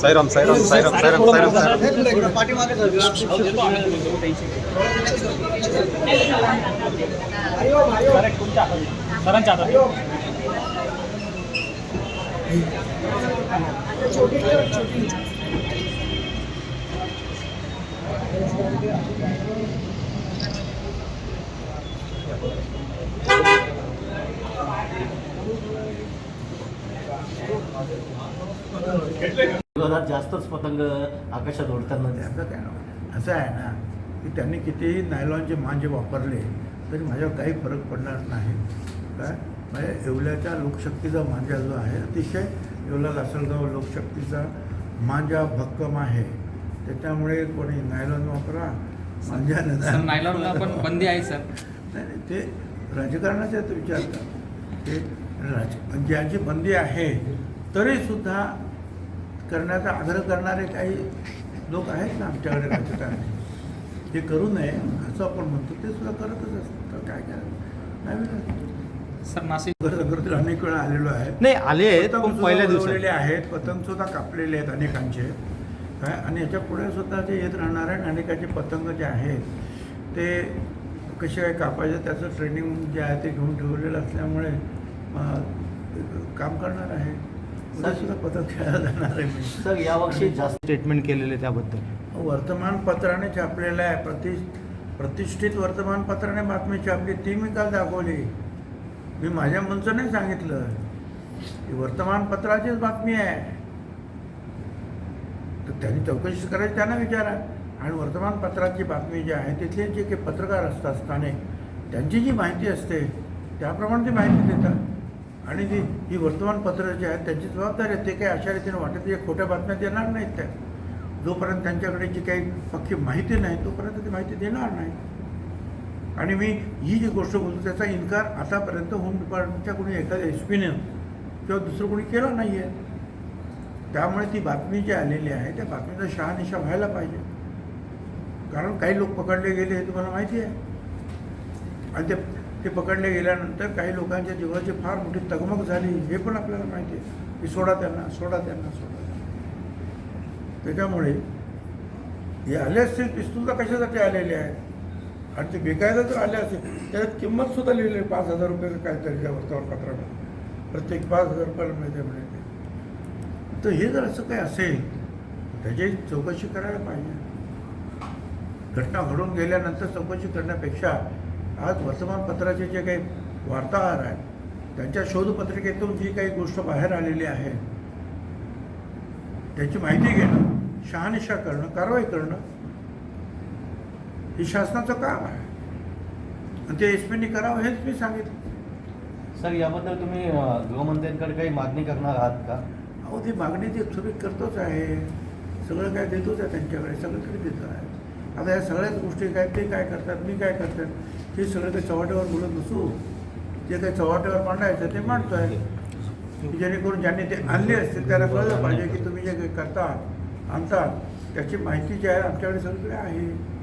साईराम साईराम साईराम साईराम साईराम जास्तच पतंग आकाशात ओढताना दिसतात. त्याचं असं आहे ना की त्यांनी कितीही नायलॉनचे मांजे वापरले तरी माझ्यावर काही फरक पडणार नाही. काय? म्हणजे येवल्याच्या लोकशक्तीचा मांजा जो आहे अतिशय येवला लासलगाव लोकशक्तीचा मांजा भक्कम आहे. त्याच्यामुळे कोणी नायलॉन वापरा मांजा सर नायलॉनला पण बंदी आहे सर. नाही नाही, ते राजकारणाच्याच विचारतात. ते राज ज्याची बंदी आहे तरीसुद्धा करण्याचा आग्रह करणारे काही लोक आहेत ना आमच्याकडे राजकारणी. ते करू नये असं आपण म्हणतो ते सुद्धा करतच असतात. तर काय करायचं? नवीन सर नाशिक अनेक वेळा आलेलो आहे. नाही आले आहेत पतंग पण सुद्धा पहिल्या दिवसात. आहेत पतंग सुद्धा कापलेले आहेत अनेकांचे. काय आणि याच्यापुढे सुद्धा ते येत राहणार आहे आणि अनेकाचे पतंग जे आहेत ते कसे काय कापायचे त्याचं ट्रेनिंग जे आहे ते घेऊन ठेवलेलं असल्यामुळे काम करणार आहे. सुद्धा पतंग खेळायला जाणार आहे मी. सर यावर्षी जास्त स्टेटमेंट केलेले त्याबद्दल. वर्तमानपत्राने छापलेलं आहे. प्रति प्रतिष्ठित वर्तमानपत्राने बातमी छापली. ती मी काल दाखवली. मी माझ्या मनचं नाही सांगितलं. ही वर्तमानपत्राचीच बातमी आहे. तर त्यांनी चौकशी करायची त्यांना विचारा. आणि वर्तमानपत्राची बातमी जी आहे तिथले जे काही पत्रकार असतात स्थानिक त्यांची जी माहिती असते त्याप्रमाणे ती माहिती देतात. आणि ती ही वर्तमानपत्र जी आहेत त्यांची जबाबदारी आहे ते काही अशा रीतीने वाटत जे खोट्या बातम्या देणार नाहीत त्या. जोपर्यंत त्यांच्याकडे जी काही पक्की माहिती नाही तोपर्यंत ती माहिती देणार नाही आणि मी ही जी गोष्ट बोलतो त्याचा इन्कार आतापर्यंत होम डिपार्टमेंटच्या कोणी एखाद्या एस पीने किंवा दुसरं कोणी केला नाही आहे त्यामुळे ती बातमी जी आलेली आहे त्या बातमीचा शहानिशा व्हायला पाहिजे. कारण काही लोक पकडले गेले हे तुम्हाला माहिती आहे. आणि ते ते पकडले गेल्यानंतर काही लोकांच्या जीवाची फार मोठी तगमग झाली हे पण आपल्याला माहिती आहे. की सोडा त्यांना सोडा त्यांना सोडा त्याच्यामुळे हे आले असतील पिस्तूल तर कशासाठी आलेले आहेत? आणि ते विकायला जर आले असेल त्याच्यात किंमत सुद्धा लिहिली पाच हजार रुपये काहीतरी त्या वर्तमानपत्रामध्ये प्रत्येक पाच हजार रुपयाला मिळते म्हणे तर हे जर असं काही असेल त्याची चौकशी करायला पाहिजे. घटना घडून गेल्यानंतर चौकशी करण्यापेक्षा आज वर्तमानपत्राचे जे काही वार्ताहर आहेत त्यांच्या शोधपत्रिकेतून जी काही गोष्ट बाहेर आलेली आहे त्याची माहिती घेणं शहानिशा करणं कारवाई करणं हे शासनाचं काम आहे. आणि ते एस पीनी करावं हेच मी सांगितलं. सर याबद्दल तुम्ही अं, गृहमंत्र्यांकडे काही मागणी करणार आहात का? अहो ती मागणी ती तुम्ही करतोच आहे. सगळं काय देतोच आहे त्यांच्याकडे सगळीकडे देतो आहे. आता या सगळ्याच गोष्टी काय ते काय करतात मी काय करतात हे सगळं काही चव्हाट्यावर बोलत नसू. जे काही चव्हाट्यावर मांडायचं ते मांडतो आहे की जेणेकरून ज्यांनी ते आणले असतील त्याला कळलं पाहिजे की तुम्ही जे काही करता आणतात त्याची माहिती जी आहे आमच्याकडे सगळीकडे आहे.